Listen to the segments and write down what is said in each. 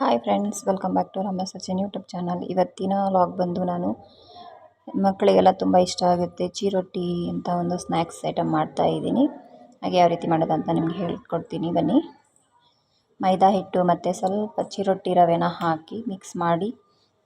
Hi friends welcome back to ನಮ್ಮ Sachin YouTube channel ಇವತ್ತಿನ log ಬಂದು ನಾನು ಮಕ್ಕಳಿಗೆಲ್ಲ ತುಂಬ ಇಷ್ಟ ಆಗುತ್ತೆ. ಚೀರೊಟ್ಟಿ ಅಂತ ಒಂದು ಸ್ನ್ಯಾಕ್ಸ್ ಐಟಮ್ ಮಾಡ್ತಾ ಇದ್ದೀನಿ. ಹಾಗೆ ಯಾವ ರೀತಿ ಮಾಡೋದು ಅಂತ ನಿಮಗೆ ಹೇಳ್ಕೊಡ್ತೀನಿ. ಬನ್ನಿ. ಮೈದಾ ಹಿಟ್ಟು ಮತ್ತು ಸ್ವಲ್ಪ ಚಿರೊಟ್ಟಿ ರವೆನ ಹಾಕಿ ಮಿಕ್ಸ್ ಮಾಡಿ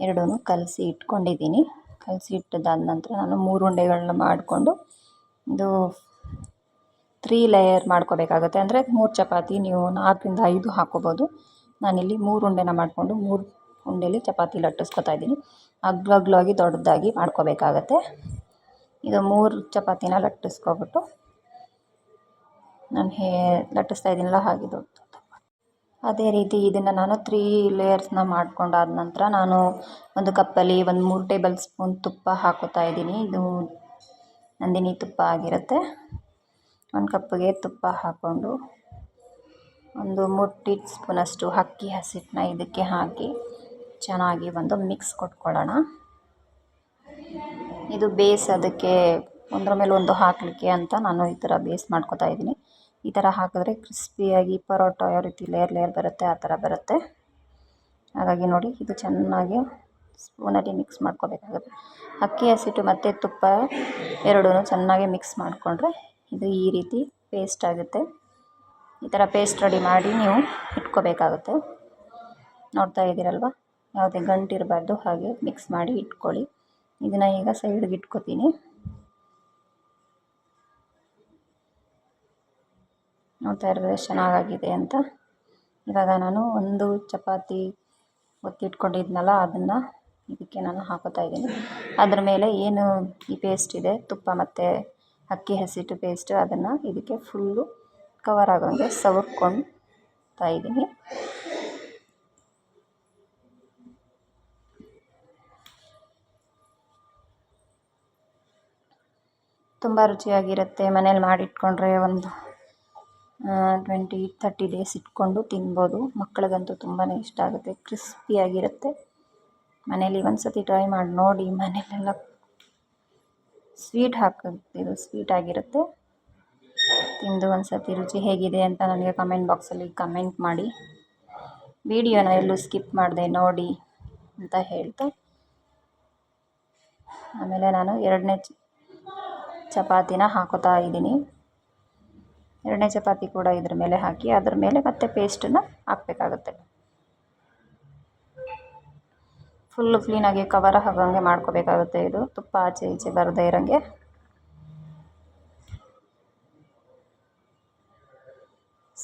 ಎರಡೂ ಕಲಸಿ ಇಟ್ಕೊಂಡಿದ್ದೀನಿ. ಕಲಸಿ ಇಟ್ಟದಾದ ನಂತರ ನಾನು ಮೂರು ಉಂಡೆಗಳನ್ನ ಮಾಡಿಕೊಂಡು ಇದು ತ್ರೀ ಲೇಯರ್ ಮಾಡ್ಕೋಬೇಕಾಗುತ್ತೆ. ಅಂದರೆ ಮೂರು ಚಪಾತಿ ನೀವು ನಾಲ್ಕರಿಂದ ಐದು ಹಾಕ್ಕೋಬೋದು ನಾನಿಲ್ಲಿ ಮೂರು ಉಂಡೆನ ಮಾಡಿಕೊಂಡು ಮೂರು ಉಂಡೆಲಿ ಚಪಾತಿ ಲಟ್ಟಿಸ್ಕೊತಾ ಇದ್ದೀನಿ. ಅಗ್ಲಗ್ಲಾಗಿ ದೊಡ್ಡದಾಗಿ ಮಾಡ್ಕೋಬೇಕಾಗತ್ತೆ. ಇದು ಮೂರು ಚಪಾತಿನ ಲಟ್ಟಿಸ್ಕೊಬಿಟ್ಟು ನಾನು ಹೇ ಲಟ್ಟಿಸ್ತಾ ಇದ್ದೀನಲ್ಲ ಹಾಗೆ ದೊಡ್ಡ ಅದೇ ರೀತಿ ಇದನ್ನು ನಾನು ತ್ರೀ ಲೇಯರ್ಸ್ನ ಮಾಡ್ಕೊಂಡಾದ ನಂತರ ನಾನು ಒಂದು ಕಪ್ಪಲ್ಲಿ ಒಂದು ಮೂರು ಟೇಬಲ್ ಸ್ಪೂನ್ ತುಪ್ಪ ಹಾಕೋತಾ ಇದ್ದೀನಿ. ಇದು ನಂದಿನಿ ತುಪ್ಪ ಆಗಿರುತ್ತೆ. ಒಂದು ಕಪ್ಪಿಗೆ ತುಪ್ಪ ಹಾಕ್ಕೊಂಡು ಒಂದು ಮೂರು ಟೀ ಸ್ಪೂನಷ್ಟು ಅಕ್ಕಿ ಹಸಿಟ್ಟನ್ನ ಇದಕ್ಕೆ ಹಾಕಿ ಚೆನ್ನಾಗಿ ಒಂದು ಮಿಕ್ಸ್ ಕೊಟ್ಕೊಳ್ಳೋಣ. ಇದು ಬೇಸ್ ಅದಕ್ಕೆ ಒಂದರ ಮೇಲೆ ಒಂದು ಹಾಕಲಿಕ್ಕೆ ಅಂತ ನಾನು ಈ ಥರ ಬೇಸ್ ಮಾಡ್ಕೊತಾ ಇದ್ದೀನಿ. ಈ ಥರ ಹಾಕಿದ್ರೆ ಕ್ರಿಸ್ಪಿಯಾಗಿ ಪರೋಟ ಯಾವ ರೀತಿ ಲೇಯರ್ ಲೇಯರ್ ಬರುತ್ತೆ ಆ ಥರ ಬರುತ್ತೆ. ಹಾಗಾಗಿ ನೋಡಿ ಇದು ಚೆನ್ನಾಗಿ ಸ್ಪೂನಲ್ಲಿ ಮಿಕ್ಸ್ ಮಾಡ್ಕೋಬೇಕಾಗುತ್ತೆ. ಅಕ್ಕಿ ಹಸಿಟ್ಟು ಮತ್ತು ತುಪ್ಪ ಎರಡೂ ಚೆನ್ನಾಗಿ ಮಿಕ್ಸ್ ಮಾಡಿಕೊಂಡ್ರೆ ಇದು ಈ ರೀತಿ ಪೇಸ್ಟ್ ಆಗುತ್ತೆ. ಈ ಥರ ಪೇಸ್ಟ್ ರೆಡಿ ಮಾಡಿ ನೀವು ಇಟ್ಕೋಬೇಕಾಗುತ್ತೆ. ನೋಡ್ತಾ ಇದ್ದೀರಲ್ವ? ಯಾವುದೇ ಗಂಟು ಇರಬಾರ್ದು, ಹಾಗೆ ಮಿಕ್ಸ್ ಮಾಡಿ ಇಟ್ಕೊಳ್ಳಿ. ಇದನ್ನು ಈಗ ಸೈಡ್ಗೆ ಇಟ್ಕೋತೀನಿ. ನೋಡ್ತಾ ಇರೋದು ಎಷ್ಟು ಚೆನ್ನಾಗಾಗಿದೆ ಅಂತ. ಇವಾಗ ನಾನು ಒಂದು ಚಪಾತಿ ಒತ್ತಿಟ್ಕೊಂಡಿದ್ನಲ್ಲ, ಅದನ್ನು ಇದಕ್ಕೆ ನಾನು ಹಾಕೋತಾ ಇದ್ದೀನಿ. ಅದ್ರ ಮೇಲೆ ಏನು ಈ ಪೇಸ್ಟ್ ಇದೆ, ತುಪ್ಪ ಮತ್ತು ಅಕ್ಕಿ ಹಸಿಟ್ಟು ಪೇಸ್ಟ್ ಅದನ್ನು ಇದಕ್ಕೆ ಫುಲ್ಲು ಕವರ್ ಆಗೋಂಗೆ ಸವರ್ಕೊಳ್ತಾ ಇದ್ದೀನಿ. ತುಂಬ ರುಚಿಯಾಗಿರುತ್ತೆ. ಮನೇಲಿ ಮಾಡಿಟ್ಕೊಂಡ್ರೆ ಒಂದು ಟ್ವೆಂಟಿ ತರ್ಟಿ ಡೇಸ್ ಇಟ್ಕೊಂಡು ತಿನ್ಬೋದು. ಮಕ್ಕಳಿಗಂತೂ ತುಂಬಾ ಇಷ್ಟ ಆಗುತ್ತೆ. ಕ್ರಿಸ್ಪಿಯಾಗಿರುತ್ತೆ ಮನೇಲಿ ಒಂದು ಸತಿ ಟ್ರೈ ಮಾಡಿ ನೋಡಿ ಮನೇಲೆಲ್ಲ ಸ್ವೀಟ್ ಹಾಕಿದ್ದು ಸ್ವೀಟ್ ಆಗಿರುತ್ತೆ. ತಿಂದು ಒಂದು ಸರ್ತಿ ರುಚಿ ಹೇಗಿದೆ ಅಂತ ನನಗೆ ಕಮೆಂಟ್ ಬಾಕ್ಸಲ್ಲಿ ಕಮೆಂಟ್ ಮಾಡಿ. ವಿಡಿಯೋನ ಎಲ್ಲೂ ಸ್ಕಿಪ್ ಮಾಡಿದೆ, ನೋಡಿ ಅಂತ ಹೇಳ್ತಾ. ಆಮೇಲೆ ನಾನು ಎರಡನೇ ಚಪಾತಿನ ಹಾಕೋತಾ ಇದ್ದೀನಿ. ಎರಡನೇ ಚಪಾತಿ ಕೂಡ ಇದ್ರ ಮೇಲೆ ಹಾಕಿ, ಅದ್ರ ಮೇಲೆ ಮತ್ತೆ ಪೇಸ್ಟನ್ನು ಹಾಕಬೇಕಾಗುತ್ತೆ. ಫುಲ್ಲು ಕ್ಲೀನಾಗಿ ಕವರ್ ಆಗೋಂಗೆ ಮಾಡ್ಕೋಬೇಕಾಗುತ್ತೆ ಇದು. ತುಪ್ಪ ಆಚೆ ಈಚೆ ಬರದೇ ಇರೋಂಗೆ.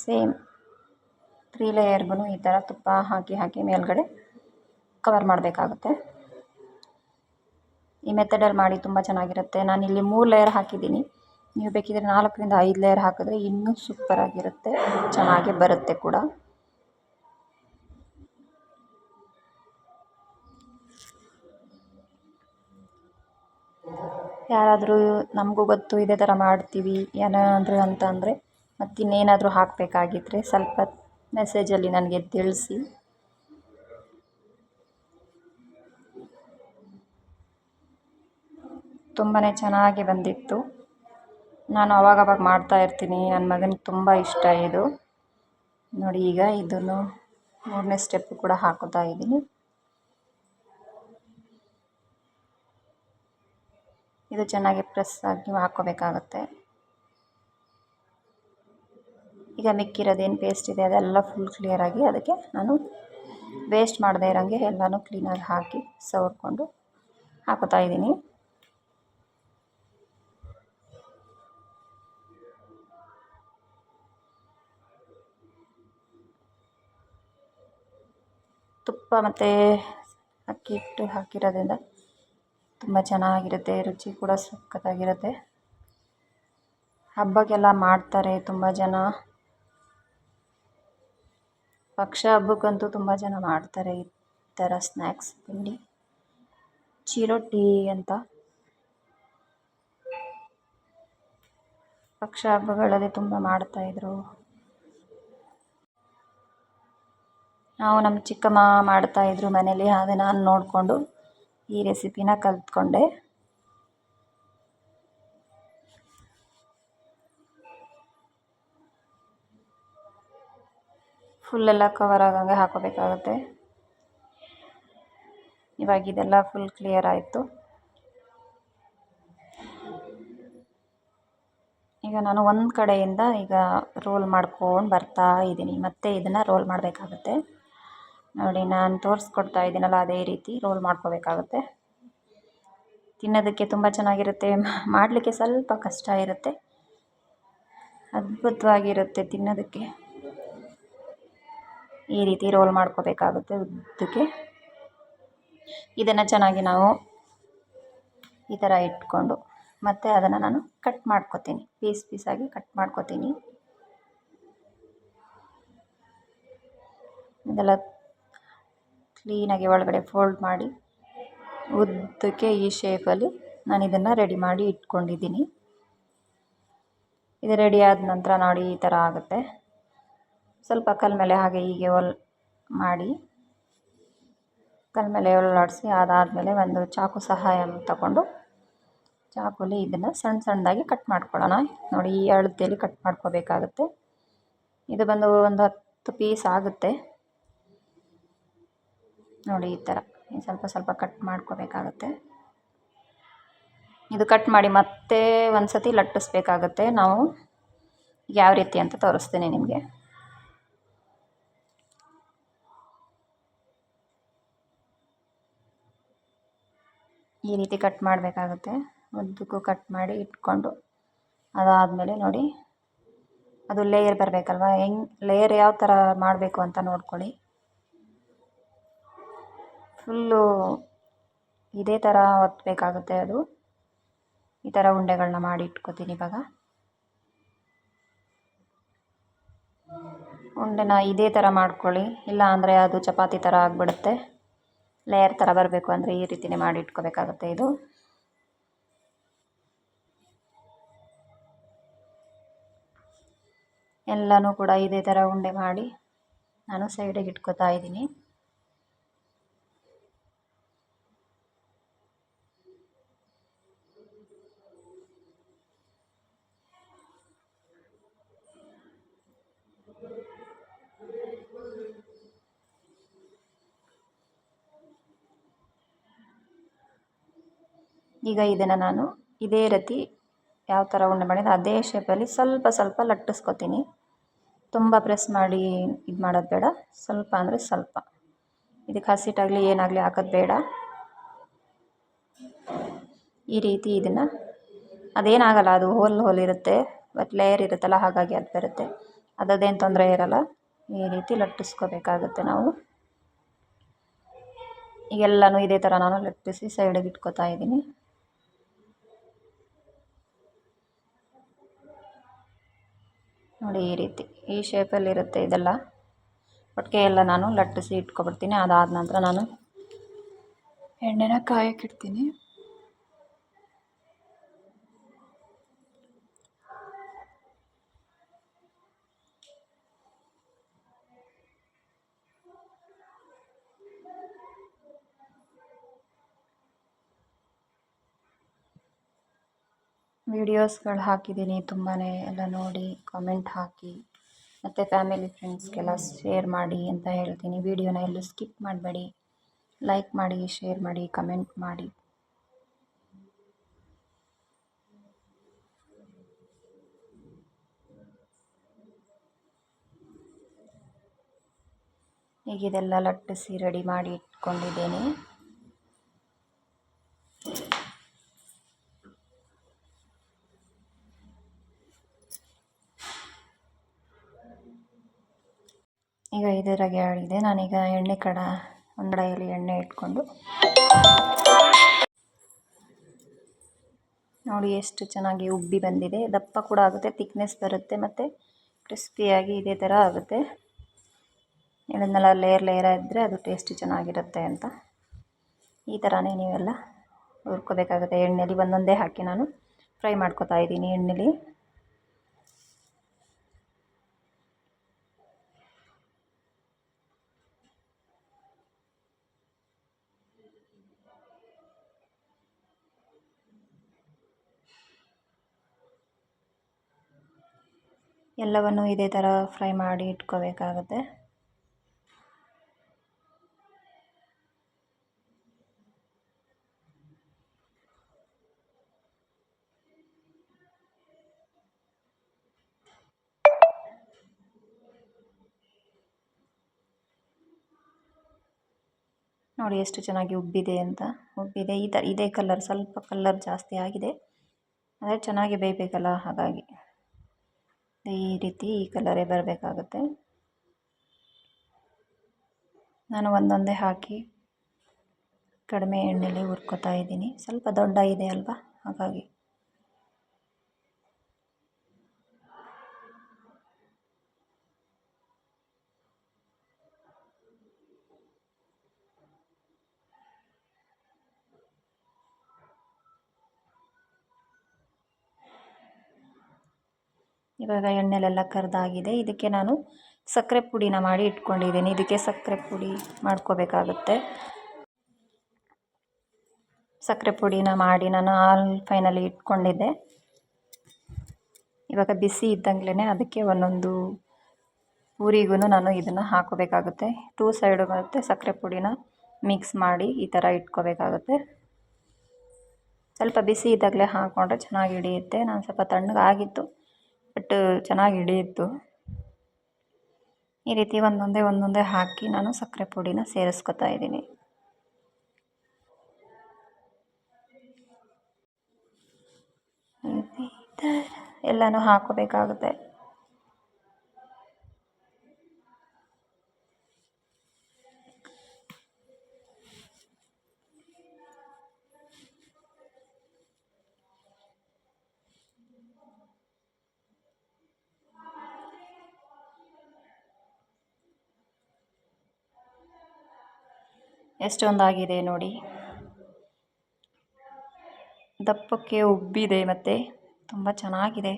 ಸೇಮ್ ತ್ರೀ ಲೇಯರ್ಗೂ ಈ ಥರ ತುಪ್ಪ ಹಾಕಿ ಹಾಕಿ ಮೇಲ್ಗಡೆ ಕವರ್ ಮಾಡಬೇಕಾಗುತ್ತೆ. ಈ ಮೆಥಡಲ್ಲಿ ಮಾಡಿ ತುಂಬ ಚೆನ್ನಾಗಿರುತ್ತೆ. ನಾನಿಲ್ಲಿ ಮೂರು ಲೇಯರ್ ಹಾಕಿದ್ದೀನಿ. ನೀವು ಬೇಕಿದ್ರೆ ನಾಲ್ಕರಿಂದ ಐದು ಲೇಯರ್ ಹಾಕಿದ್ರೆ ಇನ್ನೂ ಸೂಪರಾಗಿರುತ್ತೆ ಚೆನ್ನಾಗಿ ಬರುತ್ತೆ ಕೂಡ. ಯಾರಾದರೂ ನಮಗೂ ಗೊತ್ತು ಇದೇ ಥರ ಮಾಡ್ತೀವಿ ಏನಾದರೂ ಅಂತ ಅಂದರೆ ಮತ್ತು ಇನ್ನೇನಾದರೂ ಹಾಕಬೇಕಾಗಿದ್ರೆ ಸ್ವಲ್ಪ ಮೆಸೇಜಲ್ಲಿ ನನಗೆ ತಿಳಿಸಿ. ತುಂಬಾ ಚೆನ್ನಾಗಿ ಬಂದಿತ್ತು. ನಾನು ಅವಾಗವಾಗ ಮಾಡ್ತಾ ಇರ್ತೀನಿ. ನನ್ನ ಮಗನಿಗೆ ತುಂಬ ಇಷ್ಟ ಇದು. ನೋಡಿ, ಈಗ ಇದನ್ನು ಮೂರನೇ ಸ್ಟೆಪ್ ಕೂಡ ಹಾಕೋತಾ ಇದ್ದೀನಿ. ಇದು ಚೆನ್ನಾಗಿ ಪ್ರೆಸ್ ಆಗಿ ಹಾಕ್ಕೋಬೇಕಾಗತ್ತೆ. ಈಗ ಮಿಕ್ಕಿರೋದೇನು ಪೇಸ್ಟ್ ಇದೆ, ಅದೆಲ್ಲ ಫುಲ್ ಕ್ಲಿಯರಾಗಿ ಅದಕ್ಕೆ ನಾನು ವೇಸ್ಟ್ ಮಾಡದೇ ಇರೋಂಗೆ ಎಲ್ಲನೂ ಕ್ಲೀನಾಗಿ ಹಾಕಿ ಸವರ್ಕೊಂಡು ಹಾಕೋತಾ ಇದ್ದೀನಿ. ತುಪ್ಪ ಮತ್ತು ಅಕ್ಕಿ ಹಿಟ್ಟು ಹಾಕಿರೋದ್ರಿಂದ ತುಂಬ ಚೆನ್ನಾಗಿರುತ್ತೆ, ರುಚಿ ಕೂಡ ಸಖತ್ತಾಗಿರುತ್ತೆ. ಹಬ್ಬಕ್ಕೆಲ್ಲ ಮಾಡ್ತಾರೆ ತುಂಬ ಜನ. ಪಕ್ಷ ಹಬ್ಬಕ್ಕಂತೂ ತುಂಬ ಜನ ಮಾಡ್ತಾರೆ ಈ ಥರ ಸ್ನ್ಯಾಕ್ಸ್ ತಿಂಡಿ. ಚಿರೋಟಿ ಅಂತ. ಪಕ್ಷ ಹಬ್ಬಗಳಲ್ಲಿ ತುಂಬ ಮಾಡ್ತಾಯಿದ್ರು ನಾವು ನಮ್ಮ ಚಿಕ್ಕಮ್ಮ ಮಾಡ್ತಾಯಿದ್ರು ಮನೇಲಿ ಅದನ್ನು ನಾನು ನೋಡಿಕೊಂಡು ಈ ರೆಸಿಪಿನ ಕಲ್ತ್ಕೊಂಡೆ. ಫುಲ್ಲೆಲ್ಲ ಕವರ್ ಆಗಂಗೆ ಹಾಕೋಬೇಕಾಗುತ್ತೆ. ಇವಾಗ ಇದೆಲ್ಲ ಫುಲ್ ಕ್ಲಿಯರ್ ಆಯಿತು. ಈಗ ನಾನು ಒಂದು ಕಡೆಯಿಂದ ಈಗ ರೋಲ್ ಮಾಡ್ಕೊಂಡು ಬರ್ತಾ ಇದ್ದೀನಿ. ಮತ್ತೆ ಇದನ್ನು ರೋಲ್ ಮಾಡಬೇಕಾಗುತ್ತೆ. ನೋಡಿ, ನಾನು ತೋರಿಸ್ಕೊಡ್ತಾ ಇದ್ದೀನಲ್ಲ ಅದೇ ರೀತಿ ರೋಲ್ ಮಾಡ್ಕೋಬೇಕಾಗುತ್ತೆ. ತಿನ್ನೋದಕ್ಕೆ ತುಂಬ ಚೆನ್ನಾಗಿರುತ್ತೆ. ಮಾಡಲಿಕ್ಕೆ ಸ್ವಲ್ಪ ಕಷ್ಟ ಇರುತ್ತೆ. ಅದ್ಭುತವಾಗಿರುತ್ತೆ ತಿನ್ನೋದಕ್ಕೆ. ಈ ರೀತಿ ರೋಲ್ ಮಾಡ್ಕೋಬೇಕಾಗುತ್ತೆ ಉದ್ದಕ್ಕೆ. ಇದನ್ನು ಚೆನ್ನಾಗಿ ನಾವು ಈ ಥರ ಇಟ್ಕೊಂಡು ಮತ್ತು ಅದನ್ನು ನಾನು ಕಟ್ ಮಾಡ್ಕೊತೀನಿ. ಪೀಸ್ ಪೀಸಾಗಿ ಕಟ್ ಮಾಡ್ಕೊತೀನಿ. ಇದೆಲ್ಲ ಕ್ಲೀನಾಗಿ ಒಳಗಡೆ ಫೋಲ್ಡ್ ಮಾಡಿ ಉದ್ದಕ್ಕೆ ಈ ಶೇಪಲ್ಲಿ ನಾನು ಇದನ್ನು ರೆಡಿ ಮಾಡಿ ಇಟ್ಕೊಂಡಿದ್ದೀನಿ. ಇದು ರೆಡಿ ಆದ ನಂತರ ನೋಡಿ ಈ ಥರ ಆಗುತ್ತೆ. ಸ್ವಲ್ಪ ಕಲ್ಮೇಲೆ ಹಾಗೆ ಹೀಗೆ ಒಲ್ ಮಾಡಿ ಕಲ್ಮೇಲೆ ಒಳ್ಳಾಡಿಸಿ ಅದಾದಮೇಲೆ ಒಂದು ಚಾಕು ಸಹಾಯ ತಗೊಂಡು ಚಾಕುಲಿ ಇದನ್ನು ಸಣ್ಣ ಸಣ್ಣದಾಗಿ ಕಟ್ ಮಾಡ್ಕೊಳ್ಳೋಣ. ನೋಡಿ ಈ ಅಳತೆಯಲ್ಲಿ ಕಟ್ ಮಾಡ್ಕೋಬೇಕಾಗುತ್ತೆ. ಇದು ಬಂದು ಒಂದು ಹತ್ತು ಪೀಸ್ ಆಗುತ್ತೆ. ನೋಡಿ ಈ ಥರ ಸ್ವಲ್ಪ ಸ್ವಲ್ಪ ಕಟ್ ಮಾಡ್ಕೋಬೇಕಾಗುತ್ತೆ. ಇದು ಕಟ್ ಮಾಡಿ ಮತ್ತೆ ಒಂದು ಸತಿ ಲಟ್ಟಿಸ್ಬೇಕಾಗುತ್ತೆ. ನಾವು ಯಾವ ರೀತಿ ಅಂತ ತೋರಿಸ್ತೀನಿ ನಿಮಗೆ. ಈ ರೀತಿ ಕಟ್ ಮಾಡಬೇಕಾಗುತ್ತೆ. ಉದ್ದಕ್ಕೂ ಕಟ್ ಮಾಡಿ ಇಟ್ಕೊಂಡು ಅದಾದಮೇಲೆ ನೋಡಿ, ಅದು ಲೇಯರ್ ಬರಬೇಕಲ್ವ? ಹೆಂಗ್ ಲೇಯರ್ ಯಾವ ಥರ ಮಾಡಬೇಕು ಅಂತ ನೋಡ್ಕೊಳ್ಳಿ. ಫುಲ್ಲು ಇದೇ ಥರ ಒತ್ತಬೇಕಾಗುತ್ತೆ ಅದು. ಈ ಥರ ಉಂಡೆಗಳನ್ನ ಮಾಡಿ ಇಟ್ಕೋತೀನಿ ಇವಾಗ. ಉಂಡೆನ ಇದೇ ಥರ ಮಾಡ್ಕೊಳ್ಳಿ. ಇಲ್ಲ ಅಂದರೆ ಅದು ಚಪಾತಿ ಥರ ಆಗಿಬಿಡುತ್ತೆ. ಲೇಯರ್ ಥರ ಬರಬೇಕು ಅಂದರೆ ಈ ರೀತಿಯೇ ಮಾಡಿ ಇಟ್ಕೋಬೇಕಾಗುತ್ತೆ ಇದು. ಎಲ್ಲನೂ ಕೂಡ ಇದೇ ಥರ ಉಂಡೆ ಮಾಡಿ ನಾನು ಸೈಡಿಗೆ ಇಟ್ಕೋತಾ ಇದ್ದೀನಿ. ಈಗ ಇದನ್ನು ನಾನು ಇದೇ ರೀತಿ ಯಾವ ಥರ ಉಂಡೆ ಮಾಡಿದ ಅದೇ ಶೇಪಲ್ಲಿ ಸ್ವಲ್ಪ ಸ್ವಲ್ಪ ಲಟ್ಟಿಸ್ಕೊತೀನಿ. ತುಂಬ ಪ್ರೆಸ್ ಮಾಡಿ ಇದು ಮಾಡೋದು ಬೇಡ. ಸ್ವಲ್ಪ ಅಂದರೆ ಸ್ವಲ್ಪ. ಇದಕ್ಕೆ ಹಸಿಟ್ಟಾಗಲಿ ಏನಾಗಲಿ ಹಾಕೋದು ಬೇಡ. ಈ ರೀತಿ ಇದನ್ನು ಅದೇನಾಗಲ್ಲ, ಅದು ಹೋಲ್ ಹೋಲ್ ಇರುತ್ತೆ ಬಟ್ ಲೇಯರ್ ಇರುತ್ತಲ್ಲ, ಹಾಗಾಗಿ ಅದು ಬರುತ್ತೆ. ಅದದೇನು ತೊಂದರೆ ಇರಲ್ಲ. ಈ ರೀತಿ ಲಟ್ಟಿಸ್ಕೋಬೇಕಾಗುತ್ತೆ ನಾವು. ಈಗೆಲ್ಲನೂ ಇದೇ ಥರ ನಾನು ಲಟ್ಟಿಸಿ ಸೈಡಿಗೆ ಇಟ್ಕೋತಾ ಇದ್ದೀನಿ. ನೋಡಿ ಈ ರೀತಿ, ಈ ಶೇಪಲ್ಲಿರುತ್ತೆ ಇದೆಲ್ಲ. ಒಟ್ಟಿಗೆ ಎಲ್ಲ ನಾನು ಲಟ್ಟಿಸಿ ಇಟ್ಕೊಬಿಡ್ತೀನಿ. ಅದಾದ ನಂತರ ನಾನು ಎಣ್ಣೆನ ಕಾಯಕ್ಕಿಡ್ತೀನಿ ವೀಡಿಯೋಸ್ಗಳು ಹಾಕಿದ್ದೀನಿ ತುಂಬಾ ಎಲ್ಲ ನೋಡಿ ಕಾಮೆಂಟ್ ಹಾಕಿ, ಮತ್ತು ಫ್ಯಾಮಿಲಿ ಫ್ರೆಂಡ್ಸ್ಗೆಲ್ಲ ಶೇರ್ ಮಾಡಿ ಅಂತ ಹೇಳ್ತೀನಿ. ವೀಡಿಯೋನ ಎಲ್ಲೂ ಸ್ಕಿಪ್ ಮಾಡಬೇಡಿ. ಲೈಕ್ ಮಾಡಿ ಶೇರ್ ಮಾಡಿ ಕಮೆಂಟ್ ಮಾಡಿ. ಈಗ ಇದೆಲ್ಲ ಲಟ್ಟಿಸಿ ರೆಡಿ ಮಾಡಿ ಇಟ್ಕೊಂಡಿದ್ದೇನೆ. ಈಗ ಇದರಾಗೆ ಆಡಿದೆ. ನಾನೀಗ ಎಣ್ಣೆ ಕಡ, ಒಂದು ಎಣ್ಣೆ ಇಟ್ಕೊಂಡು. ನೋಡಿ ಎಷ್ಟು ಚೆನ್ನಾಗಿ ಉಬ್ಬಿ ಬಂದಿದೆ. ದಪ್ಪ ಕೂಡ ಆಗುತ್ತೆ ತಿಕ್ನೆಸ್ ಬರುತ್ತೆ, ಮತ್ತು ಕ್ರಿಸ್ಪಿಯಾಗಿ ಇದೇ ಥರ ಆಗುತ್ತೆ. ಹೇಳಿದ್ನೆಲ್ಲ ಲೇಯರ್ ಲೇಯರ್ ಇದ್ದರೆ ಅದು ಟೇಸ್ಟ್ ಚೆನ್ನಾಗಿರುತ್ತೆ ಅಂತ. ಈ ಥರನೇ ನೀವೆಲ್ಲ ಹುರ್ಕೋಬೇಕಾಗುತ್ತೆ. ಎಣ್ಣೆಲಿ ಒಂದೊಂದೇ ಹಾಕಿ ನಾನು ಫ್ರೈ ಮಾಡ್ಕೊತಾ ಇದ್ದೀನಿ ಎಣ್ಣೆಲಿ. ಎಲ್ಲವನ್ನು ಇದೇ ಥರ ಫ್ರೈ ಮಾಡಿ ಇಟ್ಕೋಬೇಕಾಗುತ್ತೆ. ನೋಡಿ ಎಷ್ಟು ಚೆನ್ನಾಗಿ ಉಬ್ಬಿದೆ ಅಂತ. ಉಬ್ಬಿದೆ. ಈ ಥರ ಇದೇ ಕಲರ್ ಸ್ವಲ್ಪ ಕಲ್ಲರ್ ಜಾಸ್ತಿ ಆಗಿದೆ. ಆದರೆ ಚೆನ್ನಾಗಿ ಬೇಯಬೇಕಲ್ಲ ಹಾಗಾಗಿ. ಈ ರೀತಿ ಈ ಕಲರೇ ಬರಬೇಕಾಗುತ್ತೆ. ನಾನು ಒಂದೊಂದೇ ಹಾಕಿ ಕಡಿಮೆ ಎಣ್ಣೆಲಿ ಹುರ್ಕೊತಾ ಇದ್ದೀನಿ. ಸ್ವಲ್ಪ ದೊಡ್ಡ ಇದೆ ಅಲ್ವಾ? ಹಾಗಾಗಿ. ಇವಾಗ ಎಣ್ಣೆಲೆಲ್ಲ ಕರೆದಾಗಿದೆ. ಇದಕ್ಕೆ ನಾನು ಸಕ್ಕರೆ ಪುಡಿನ ಮಾಡಿ ಇಟ್ಕೊಂಡಿದ್ದೀನಿ. ಇದಕ್ಕೆ ಸಕ್ಕರೆ ಪುಡಿ ಮಾಡ್ಕೋಬೇಕಾಗುತ್ತೆ. ಸಕ್ಕರೆ ಪುಡಿನ ಮಾಡಿ ನಾನು ಆಲ್ ಫೈನಲ್ಲಿ ಇಟ್ಕೊಂಡಿದ್ದೆ. ಇವಾಗ ಬಿಸಿ ಇದ್ದಂಗ್ಲೇ ಅದಕ್ಕೆ ಒಂದೊಂದು ಊರಿಗೂ ನಾನು ಇದನ್ನು ಹಾಕೋಬೇಕಾಗುತ್ತೆ. ಟೂ ಸೈಡು ಮತ್ತು ಸಕ್ಕರೆ ಪುಡಿನ. ಮಿಕ್ಸ್ ಮಾಡಿ ಈ ಥರ ಇಟ್ಕೋಬೇಕಾಗುತ್ತೆ. ಸ್ವಲ್ಪ ಬಿಸಿ ಇದ್ದಾಗಲೇ ಹಾಕ್ಕೊಂಡ್ರೆ ಚೆನ್ನಾಗಿ ಹಿಡಿಯುತ್ತೆ. ನಾನು ಸ್ವಲ್ಪ ತಣ್ಣಗಾಗಿತ್ತು. ಬಟ್ ಚೆನ್ನಾಗಿ ಹಿಡಿಯಿತು ಈ ರೀತಿ ಒಂದೊಂದೇ ಒಂದೊಂದೇ ಹಾಕಿ ನಾನು ಸಕ್ಕರೆ ಪುಡಿನ ಸೇರಿಸ್ಕೊತಾ ಇದ್ದೀನಿ. ಎಲ್ಲನೂ ಹಾಕೋಬೇಕಾಗುತ್ತೆ. ಎಷ್ಟೊಂದಾಗಿದೆ ನೋಡಿ. ದಪ್ಪಕ್ಕೆ ಉಬ್ಬಿದೆ ಮತ್ತು. ತುಂಬ ಚೆನ್ನಾಗಿದೆ.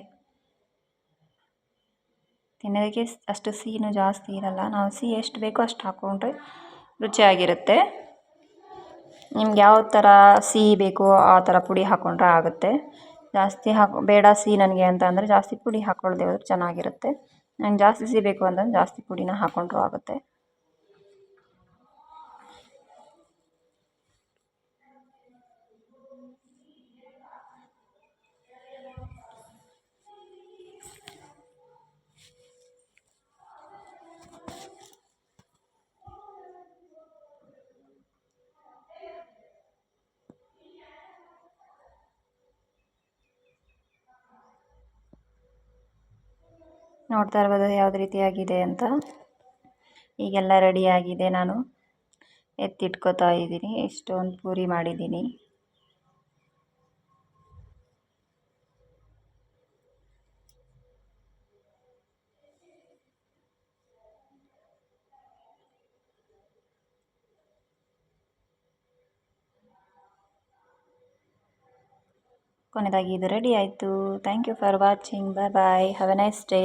ತಿನ್ನೋದಕ್ಕೆ ಅಷ್ಟು ಸಿಹಿನೂ ಜಾಸ್ತಿ ಇರಲ್ಲ. ನಾವು ಸಿಹಿ ಎಷ್ಟು ಬೇಕೋ ಅಷ್ಟು ಹಾಕ್ಕೊಂಡ್ರೆ ರುಚಿಯಾಗಿರುತ್ತೆ. ನಿಮ್ಗೆ ಯಾವ ಥರ ಸಿಹಿ ಬೇಕೋ ಆ ಥರ ಪುಡಿ ಹಾಕ್ಕೊಂಡ್ರೆ ಆಗುತ್ತೆ. ಜಾಸ್ತಿ ಹಾಕೋ ಬೇಡ ಸಿಹಿ ನನಗೆ ಅಂತ ಅಂದರೆ ಜಾಸ್ತಿ ಪುಡಿ ಹಾಕ್ಕೊಳ್ದೆ ಹೋದ್ರೆ ಚೆನ್ನಾಗಿರುತ್ತೆ. ನಂಗೆ ಜಾಸ್ತಿ ಸಿಹಿ ಬೇಕು ಅಂತಂದ್ರೆ ಜಾಸ್ತಿ ಪುಡಿನ ಹಾಕ್ಕೊಂಡ್ರೂ ಆಗುತ್ತೆ. ನೋಡ್ತಾ ಇರ್ಬೋದು ಯಾವ್ದು ರೀತಿಯಾಗಿದೆ ಅಂತ. ಈಗೆಲ್ಲ ರೆಡಿಯಾಗಿದೆ ನಾನು ಎತ್ತಿಟ್ಕೋತಾ ಇದ್ದೀನಿ. ಎಷ್ಟೊಂದು ಪೂರಿ ಮಾಡಿದ್ದೀನಿ. ಕೊನೆಯದಾಗಿ ಇದು ರೆಡಿ ಆಯಿತು. Thank you for watching bye bye have a nice day